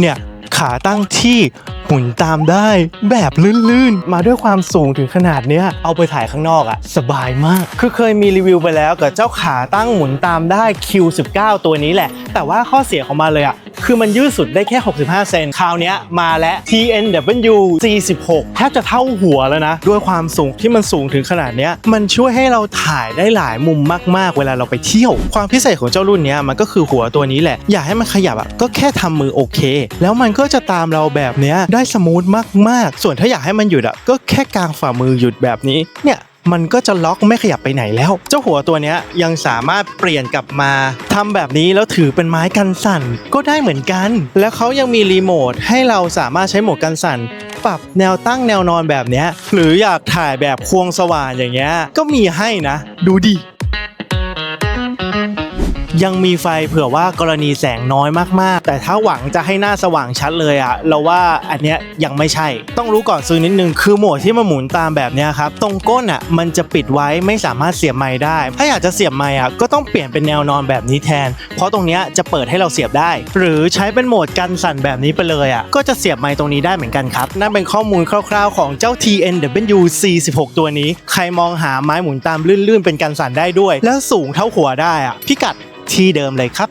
เนี่ยขาตั้งที่หมุนตามได้แบบลื่นๆ มาด้วยความสูงถึงขนาดเนี้ยเอาไปถ่ายข้างนอกอะสบายมาก คือเคยมีรีวิวไปแล้วกับเจ้าขาตั้งหมุนตามได้ Q19 ตัวนี้แหละ แต่ว่าข้อเสียของมันเลยอะ คือมันยืดสุดได้แค่ 65 เซนคราวนี้มาแล้ว TNW 46 แทบจะเท่าหัวแล้วนะ ด้วยความสูงที่มันสูงถึงขนาดนี้มันช่วยให้เราถ่ายได้หลายมุมมากๆ เวลาเราไปเที่ยว ความพิเศษของเจ้ารุ่นนี้มันก็คือหัวตัวนี้แหละ อยากให้มันขยับอะก็แค่ทำมือโอเค แล้วมันก็จะตามเราแบบนี้ได้สมูทมากๆ ส่วนถ้าอยากให้มันหยุดอะก็แค่กางฝ่ามือหยุดแบบนี้เนี่ย มันก็จะล็อกไม่ขยับไปไหนแล้ว เจ้าหัวตัวนี้ยังสามารถเปลี่ยนกลับมาทำแบบนี้แล้วถือเป็นไม้กันสั่นก็ได้เหมือนกัน แล้วเขายังมีรีโมทให้เราสามารถใช้โหมดกันสั่นปรับแนวตั้งแนวนอนแบบนี้หรืออยากถ่ายแบบควงสว่านอย่างเงี้ยก็มีให้นะ ดูดิ ยังมีไฟเผื่อว่ากรณีแสงน้อยมากๆ แต่ถ้าหวังจะให้หน้าสว่างชัดเลยอะเราว่าอันเนี้ยยังไม่ใช่ ต้องรู้ก่อนซื้อนิดนึง คือโหมดที่มาหมุนตามแบบเนี้ยครับ ตรงก้นอะมันจะปิดไว้ไม่สามารถเสียบไม้ได้ ถ้าอยากจะเสียบไม้อะก็ต้องเปลี่ยนเป็นแนวนอนแบบนี้แทน เพราะตรงเนี้ยจะเปิดให้เราเสียบได้ หรือใช้เป็นโหมดกันสั่นแบบนี้ไปเลยอะก็จะเสียบไม้ตรงนี้ได้เหมือนกันครับ นั่นเป็นข้อมูลคร่าวๆของเจ้า TNW 46ตัวนี้ ใครมองหาไม้หมุนตามลื่นๆ เป็นกันสั่นได้ด้วย แล้วสูงเท่าหัวได้อะพิกัด ที่เดิมเลยครับ